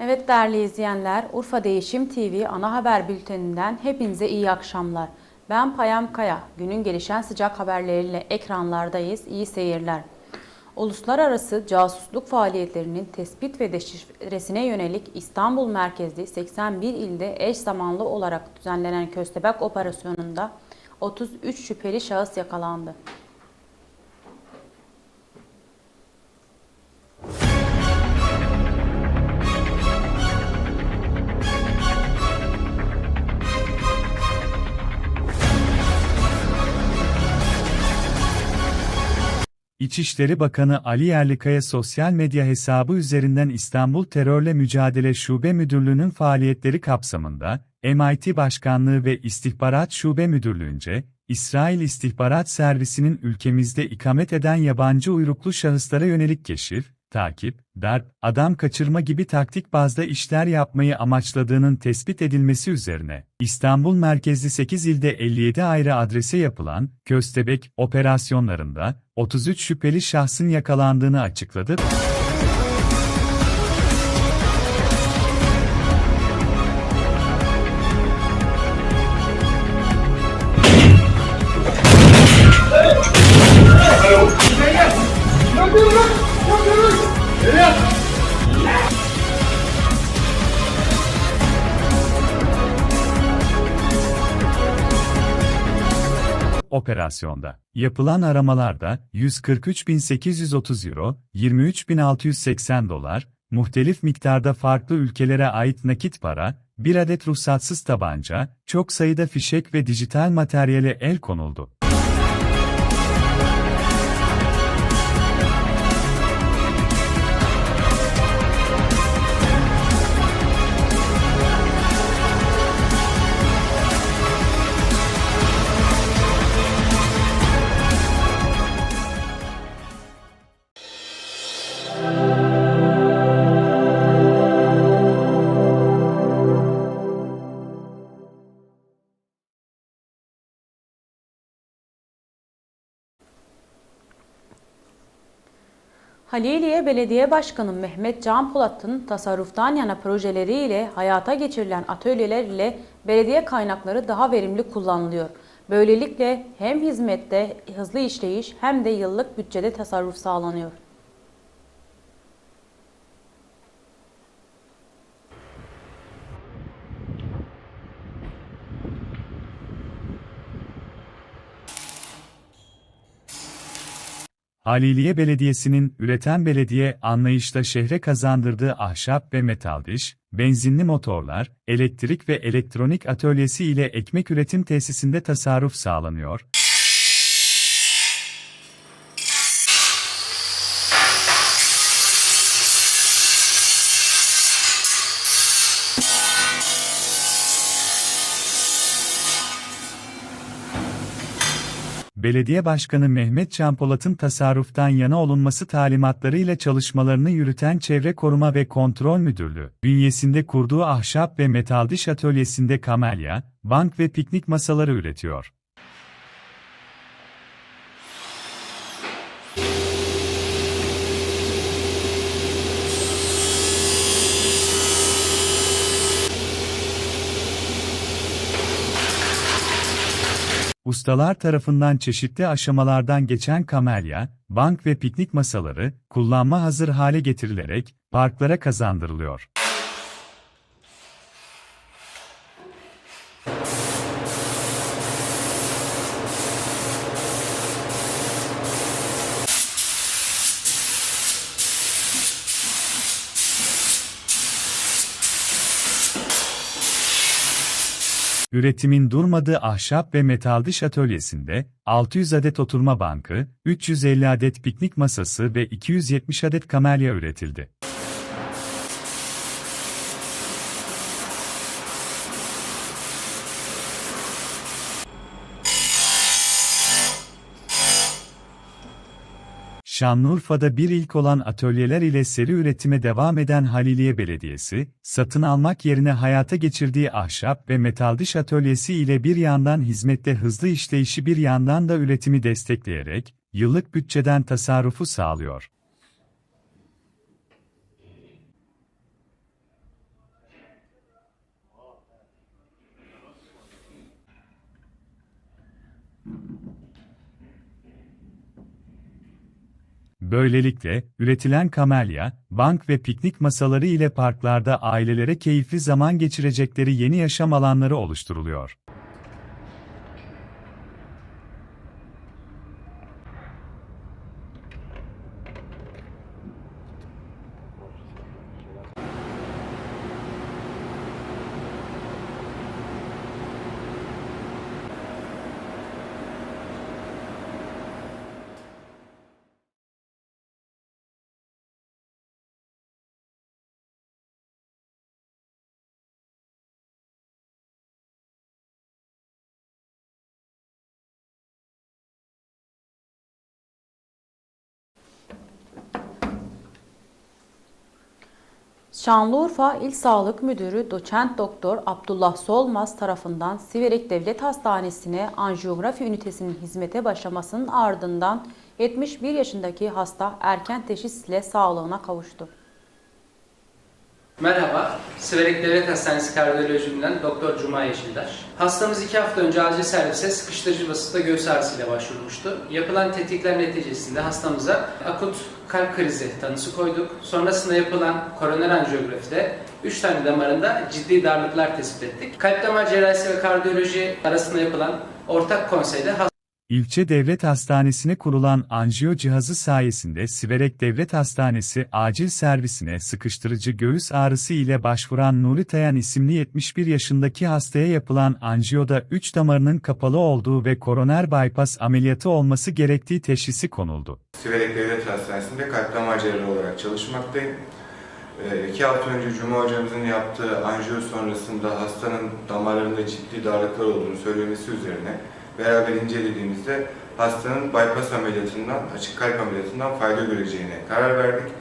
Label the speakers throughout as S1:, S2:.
S1: Evet değerli izleyenler, Urfa Değişim TV ana haber bülteninden hepinize iyi akşamlar. Ben Payam Kaya. Günün gelişen sıcak haberleriyle ekranlardayız. İyi seyirler. Uluslararası casusluk faaliyetlerinin tespit ve deşifresine yönelik İstanbul merkezli 81 ilde eş zamanlı olarak düzenlenen Köstebek Operasyonu'nda 33 şüpheli şahıs yakalandı.
S2: İçişleri Bakanı Ali Yerlikaya sosyal medya hesabı üzerinden İstanbul Terörle Mücadele Şube Müdürlüğü'nün faaliyetleri kapsamında, MIT Başkanlığı ve İstihbarat Şube Müdürlüğü'nce, İsrail İstihbarat Servisi'nin ülkemizde ikamet eden yabancı uyruklu şahıslara yönelik keşif, takip, darp, adam kaçırma gibi taktik bazda işler yapmayı amaçladığının tespit edilmesi üzerine, İstanbul merkezli 8 ilde 57 ayrı adrese yapılan Köstebek operasyonlarında 33 şüpheli şahsın yakalandığını açıkladı. Operasyonda. Yapılan aramalarda 143.830 euro, 23.680 dolar, muhtelif miktarda farklı ülkelere ait nakit para, bir adet ruhsatsız tabanca, çok sayıda fişek ve dijital materyale el konuldu.
S1: Haliliye Belediye Başkanı Mehmet Can Polat'ın tasarruftan yana projeleriyle hayata geçirilen atölyeler ile belediye kaynakları daha verimli kullanılıyor. Böylelikle hem hizmette hızlı işleyiş hem de yıllık bütçede tasarruf sağlanıyor.
S2: Haliliye Belediyesi'nin üreten belediye anlayışla şehre kazandırdığı ahşap ve metal diş, benzinli motorlar, elektrik ve elektronik atölyesi ile ekmek üretim tesisinde tasarruf sağlanıyor. Belediye Başkanı Mehmet Can Polat'ın tasarruftan yana olunması talimatlarıyla çalışmalarını yürüten Çevre Koruma ve Kontrol Müdürlüğü, bünyesinde kurduğu ahşap ve metal diş atölyesinde kamelya, bank ve piknik masaları üretiyor. Ustalar tarafından çeşitli aşamalardan geçen kamelya, bank ve piknik masaları, kullanma hazır hale getirilerek, parklara kazandırılıyor. Üretimin durmadığı ahşap ve metal diş atölyesinde 600 adet oturma bankı, 350 adet piknik masası ve 270 adet kamelya üretildi. Şanlıurfa'da bir ilk olan atölyeler ile seri üretime devam eden Haliliye Belediyesi, satın almak yerine hayata geçirdiği ahşap ve metal diş atölyesi ile bir yandan hizmette hızlı işleyişi bir yandan da üretimi destekleyerek, yıllık bütçeden tasarrufu sağlıyor. Böylelikle, üretilen kamelya, bank ve piknik masaları ile parklarda ailelere keyifli zaman geçirecekleri yeni yaşam alanları oluşturuluyor.
S1: Şanlıurfa İl Sağlık Müdürü Doçent Doktor Abdullah Solmaz tarafından Siverek Devlet Hastanesi'ne anjiyografi ünitesinin hizmete başlamasının ardından 71 yaşındaki hasta erken teşhisle sağlığına kavuştu.
S3: Merhaba, Siverek Devlet Hastanesi Kardiyolojisinden Doktor Cuma Yeşildaş. Hastamız iki hafta önce acil servise sıkıştırıcı vasıfta göğüs ağrısıyla başvurmuştu. Yapılan tetkikler neticesinde hastamıza akut kalp krizi tanısı koyduk. Sonrasında yapılan koroner anjiyografide 3 tane damarında ciddi darlıklar tespit ettik. Kalp damar cerrahisi ve kardiyoloji arasında yapılan ortak konseyde
S2: İlçe Devlet Hastanesi'ne kurulan anjiyo cihazı sayesinde Siverek Devlet Hastanesi acil servisine sıkıştırıcı göğüs ağrısı ile başvuran Nuri Tayan isimli 71 yaşındaki hastaya yapılan anjiyoda 3 damarının kapalı olduğu ve koroner bypass ameliyatı olması gerektiği teşhisi konuldu.
S4: Siverek Devlet Hastanesi'nde kalp damar cerrahı olarak çalışmaktayım. İki hafta önce Cuma hocamızın yaptığı anjiyo sonrasında hastanın damarlarında ciddi darlıklar olduğunu söylemesi üzerine beraber incelediğimizde hastanın bypass ameliyatından, açık kalp ameliyatından fayda göreceğine karar verdik.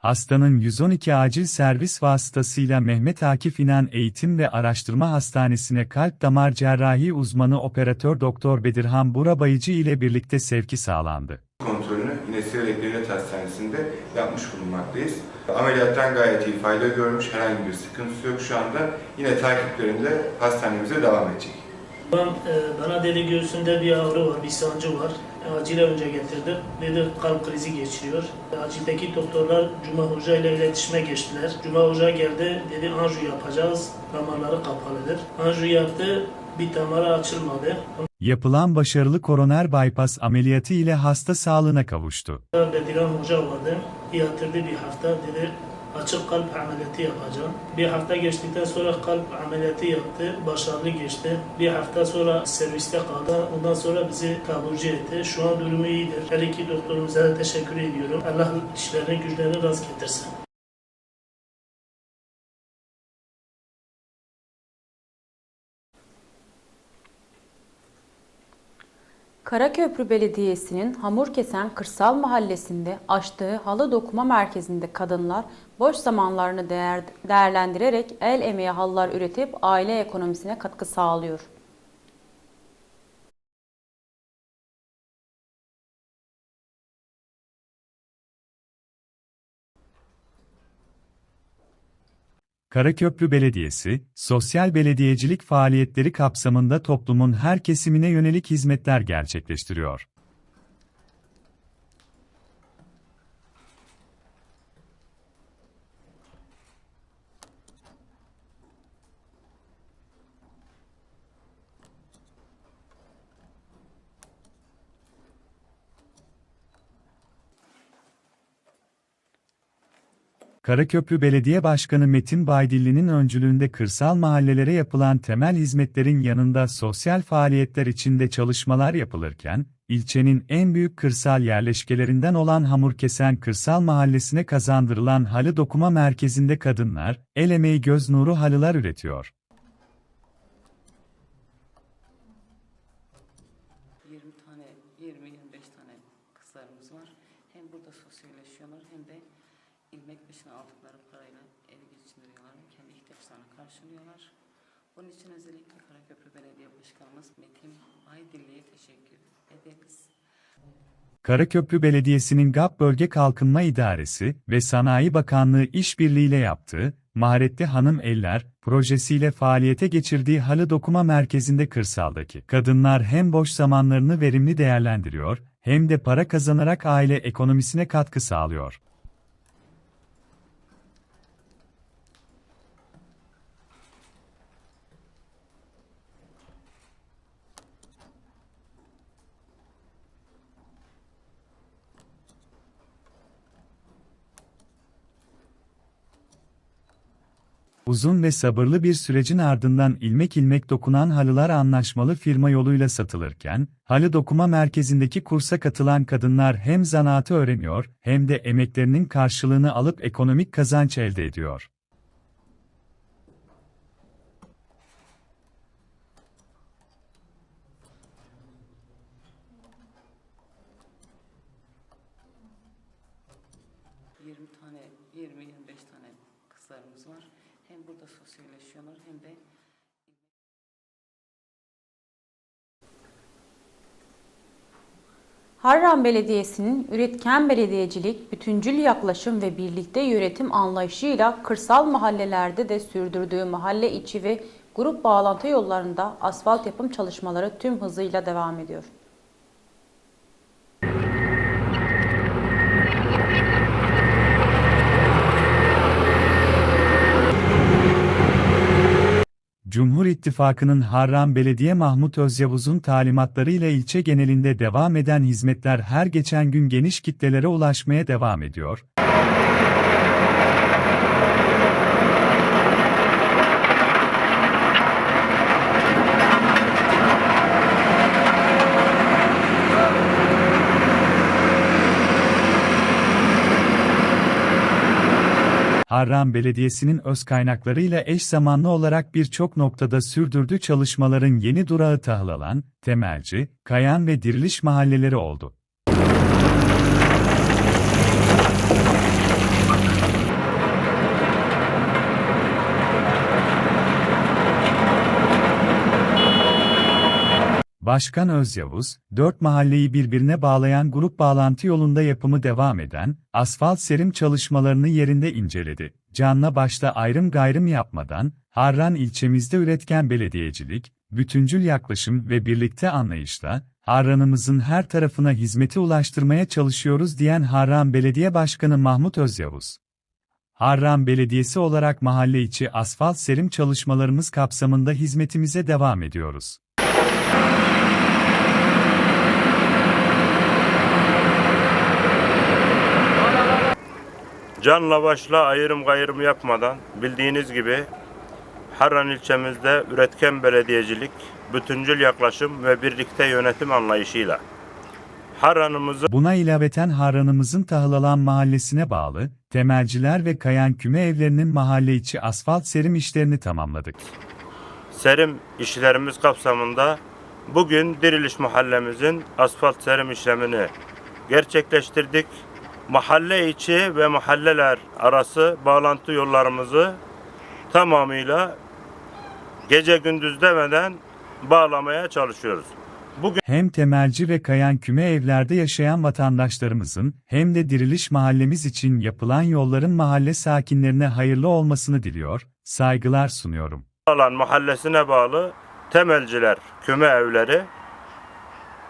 S2: Hastanın 112 acil servis vasıtasıyla Mehmet Akif İnan Eğitim ve Araştırma Hastanesi'ne kalp damar cerrahi uzmanı operatör Doktor Bedirhan Burabayıcı ile birlikte sevki sağlandı.
S4: Kontrolünü yine Siverek Devlet Hastanesi'nde yapmış bulunmaktayız. Ameliyattan gayet iyi fayda görmüş, herhangi bir sıkıntısı yok şu anda. Yine takiplerinde hastanemize devam edecek.
S5: Ben, e, bana dedi göğsünde bir ağrı var, bir sancı var. E, Acile önce getirdim. Dedi kalp krizi geçiriyor. E, Acildeki doktorlar Cuma Hoca ile iletişime geçtiler. Cuma Hoca geldi, dedi anjiyo yapacağız, damarları kapalıdır. Anjiyo yaptı, bir damarı açılmadı.
S2: Yapılan başarılı koroner bypass ameliyatı ile hasta sağlığına kavuştu.
S5: Bediran Hoca vardı, yatırdı bir hafta, dedi açık kalp ameliyatı yapacağım. Bir hafta geçtikten sonra kalp ameliyatı yaptı, başarılı geçti. Bir hafta sonra serviste kaldı, ondan sonra bizi taburcu etti. Şu an durumu iyidir. Her iki doktorumuza teşekkür ediyorum. Allah işlerini güçlerini rast getirsin.
S1: Karaköprü Belediyesi'nin Hamurkesen Kırsal Mahallesi'nde açtığı halı dokuma merkezinde kadınlar boş zamanlarını değer, değerlendirerek el emeği halılar üretip aile ekonomisine katkı sağlıyor.
S2: Karaköprü Belediyesi, sosyal belediyecilik faaliyetleri kapsamında toplumun her kesimine yönelik hizmetler gerçekleştiriyor. Karaköprü Belediye Başkanı Metin Baydilli'nin öncülüğünde kırsal mahallelere yapılan temel hizmetlerin yanında sosyal faaliyetler içinde çalışmalar yapılırken, ilçenin en büyük kırsal yerleşkelerinden olan Hamurkesen Kırsal Mahallesi'ne kazandırılan halı dokuma merkezinde kadınlar, el emeği göz nuru halılar üretiyor.
S6: 20 tane, 20-25 tane kızlarımız var. Hem burada sosyalleşiyorlar hem de ilmek başına aldıkları parayla ev geçindiriyorlar ve kendi ihtiyaçlarını karşılıyorlar. Bunun için özellikle Karaköprü Belediye Başkanımız Metin Aydilli'ye teşekkür ederiz.
S2: Karaköprü Belediyesi'nin GAP Bölge Kalkınma İdaresi ve Sanayi Bakanlığı işbirliğiyle yaptığı Maharetli Hanım Eller projesiyle faaliyete geçirdiği halı dokuma merkezinde kırsaldaki kadınlar hem boş zamanlarını verimli değerlendiriyor, hem de para kazanarak aile ekonomisine katkı sağlıyor. Uzun ve sabırlı bir sürecin ardından ilmek ilmek dokunan halılar anlaşmalı firma yoluyla satılırken, halı dokuma merkezindeki kursa katılan kadınlar hem zanaatı öğreniyor, hem de emeklerinin karşılığını alıp ekonomik kazanç elde ediyor.
S6: ...20 tane, 20-25 tane kızlarımız var. Hem burada sosyalleşiyorlar hem de
S1: Harran Belediyesi'nin üretken belediyecilik, bütüncül yaklaşım ve birlikte yönetim anlayışıyla kırsal mahallelerde de sürdürdüğü mahalle içi ve grup bağlantı yollarında asfalt yapım çalışmaları tüm hızıyla devam ediyor.
S2: Cumhur İttifakı'nın Harran Belediye Mahmut Özyavuz'un talimatlarıyla ilçe genelinde devam eden hizmetler her geçen gün geniş kitlelere ulaşmaya devam ediyor. Harran Belediyesi'nin öz kaynaklarıyla eş zamanlı olarak birçok noktada sürdürdüğü çalışmaların yeni durağı Tahlalan, Temelci, Kayan ve Diriliş mahalleleri oldu. Başkan Özyavuz, dört mahalleyi birbirine bağlayan grup bağlantı yolunda yapımı devam eden, asfalt serim çalışmalarını yerinde inceledi. Canla başla ayrım gayrım yapmadan, Harran ilçemizde üretken belediyecilik, bütüncül yaklaşım ve birlikte anlayışla, Harran'ımızın her tarafına hizmeti ulaştırmaya çalışıyoruz diyen Harran Belediye Başkanı Mahmut Özyavuz. Harran Belediyesi olarak mahalle içi asfalt serim çalışmalarımız kapsamında hizmetimize devam ediyoruz.
S7: Canla başla ayrım gayrım yapmadan bildiğiniz gibi Harran ilçemizde üretken belediyecilik, bütüncül yaklaşım ve birlikte yönetim anlayışıyla Harran'ımızı
S2: Buna ilaveten Harran'ımızın Tahlalan mahallesine bağlı, temelciler ve kayan küme evlerinin mahalle içi asfalt serim işlerini tamamladık.
S7: serim işlerimiz kapsamında bugün Diriliş mahallemizin asfalt serim işlemini gerçekleştirdik. Mahalle içi ve mahalleler arası bağlantı yollarımızı tamamıyla gece gündüz demeden bağlamaya çalışıyoruz. Bugün
S2: Hem temelci ve kayan küme evlerde yaşayan vatandaşlarımızın hem de diriliş mahallemiz için yapılan yolların mahalle sakinlerine hayırlı olmasını diliyor, saygılar sunuyorum.
S7: alan mahallesine bağlı temelciler küme evleri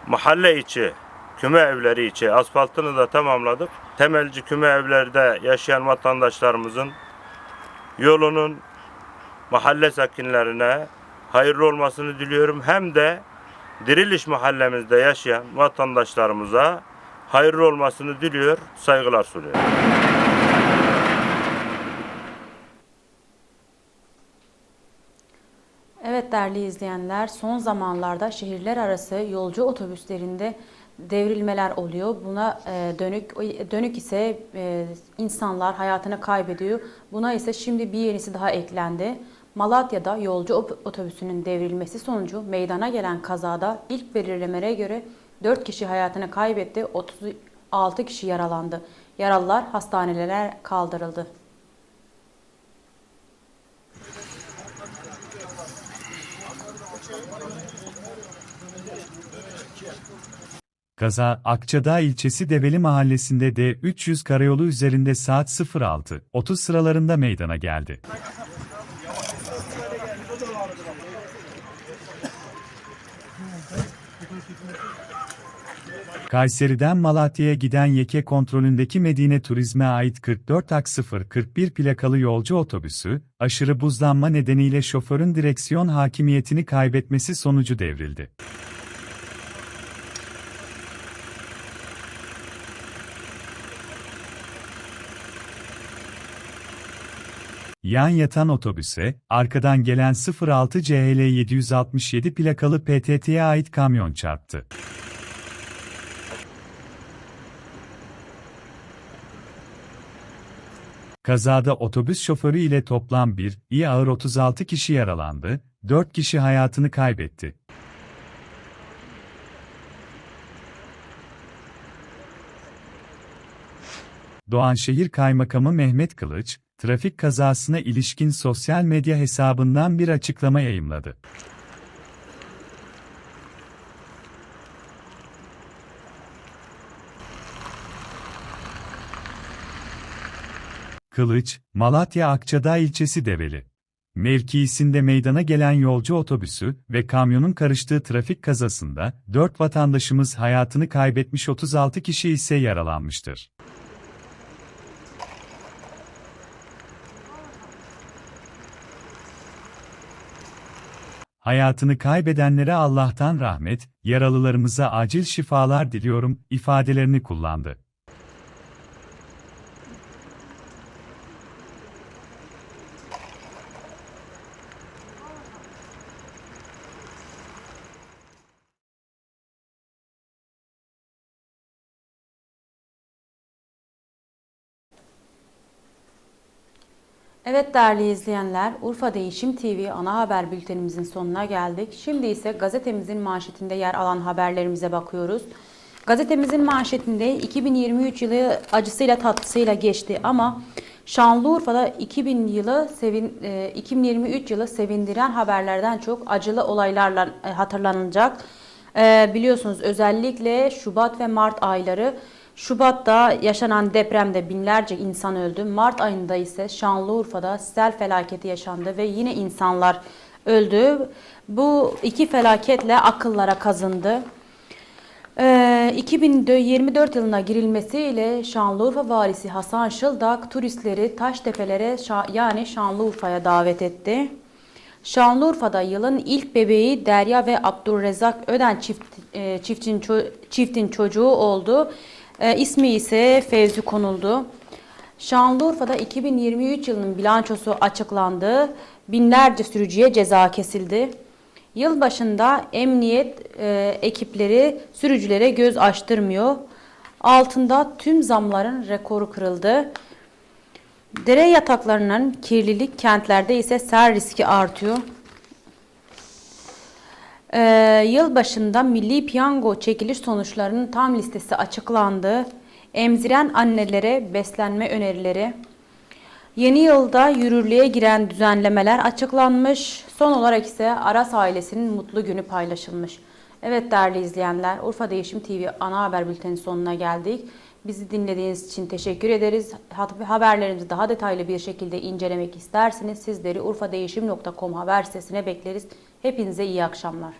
S7: mahalle içi küme evleri içi asfaltını da tamamladık. Temelci küme evlerde yaşayan vatandaşlarımızın yolunun mahalle sakinlerine hayırlı olmasını diliyorum. Hem de Diriliş mahallemizde yaşayan vatandaşlarımıza hayırlı olmasını diliyor, saygılar sunuyorum.
S1: Evet değerli izleyenler, son zamanlarda şehirler arası yolcu otobüslerinde devrilmeler oluyor. Buna e, dönük dönük ise e, insanlar hayatını kaybediyor. Buna ise şimdi bir yenisi daha eklendi. Malatya'da yolcu otobüsünün devrilmesi sonucu meydana gelen kazada ilk belirlemelere göre 4 kişi hayatını kaybetti, 36 kişi yaralandı. Yaralılar hastanelere kaldırıldı.
S2: Kaza, Akçadağ ilçesi Develi mahallesinde de 300 karayolu üzerinde saat 06.30 sıralarında meydana geldi. Kayseri'den Malatya'ya giden yeke kontrolündeki Medine Turizm'e ait 44 ak 041 plakalı yolcu otobüsü, aşırı buzlanma nedeniyle şoförün direksiyon hakimiyetini kaybetmesi sonucu devrildi. Yan yatan otobüse, arkadan gelen 06 CHL 767 plakalı PTT'ye ait kamyon çarptı. Kazada otobüs şoförü ile toplam 1, iyi ağır 36 kişi yaralandı, 4 kişi hayatını kaybetti. Doğanşehir Kaymakamı Mehmet Kılıç, trafik kazasına ilişkin sosyal medya hesabından bir açıklama yayımladı. Kılıç, Malatya Akçadağ ilçesi Develi. Mevkiisinde meydana gelen yolcu otobüsü ve kamyonun karıştığı trafik kazasında 4 vatandaşımız hayatını kaybetmiş 36 kişi ise yaralanmıştır. Hayatını kaybedenlere Allah'tan rahmet, yaralılarımıza acil şifalar diliyorum ifadelerini kullandı.
S1: Evet değerli izleyenler, Urfa Değişim TV ana haber bültenimizin sonuna geldik. Şimdi ise gazetemizin manşetinde yer alan haberlerimize bakıyoruz. Gazetemizin manşetinde 2023 yılı acısıyla tatlısıyla geçti ama Şanlıurfa'da 2000 yılı sevin, e, 2023 yılı sevindiren haberlerden çok acılı olaylarla e, hatırlanacak. E, biliyorsunuz özellikle Şubat ve Mart ayları Şubat'ta yaşanan depremde binlerce insan öldü. Mart ayında ise Şanlıurfa'da sel felaketi yaşandı ve yine insanlar öldü. Bu iki felaketle akıllara kazındı. Ee, 2024 yılına girilmesiyle Şanlıurfa valisi Hasan Şıldak turistleri Taştepe'lere yani Şanlıurfa'ya davet etti. Şanlıurfa'da yılın ilk bebeği Derya ve Abdurrezzak Öden çift, e, çiftin, çiftin çocuğu oldu. E, ismi ise Fevzi konuldu. Şanlıurfa'da 2023 yılının bilançosu açıklandı. Binlerce sürücüye ceza kesildi. Yıl başında emniyet e, ekipleri sürücülere göz açtırmıyor. Altında tüm zamların rekoru kırıldı. Dere yataklarının kirlilik kentlerde ise sel riski artıyor. Ee, yıl başında Milli Piyango çekiliş sonuçlarının tam listesi açıklandı. Emziren annelere beslenme önerileri. Yeni yılda yürürlüğe giren düzenlemeler açıklanmış. Son olarak ise Aras ailesinin mutlu günü paylaşılmış. Evet değerli izleyenler, Urfa Değişim TV ana haber bülteni sonuna geldik. Bizi dinlediğiniz için teşekkür ederiz. Haberlerimizi daha detaylı bir şekilde incelemek isterseniz sizleri urfadeğişim.com haber sitesine bekleriz. Hepinize iyi akşamlar.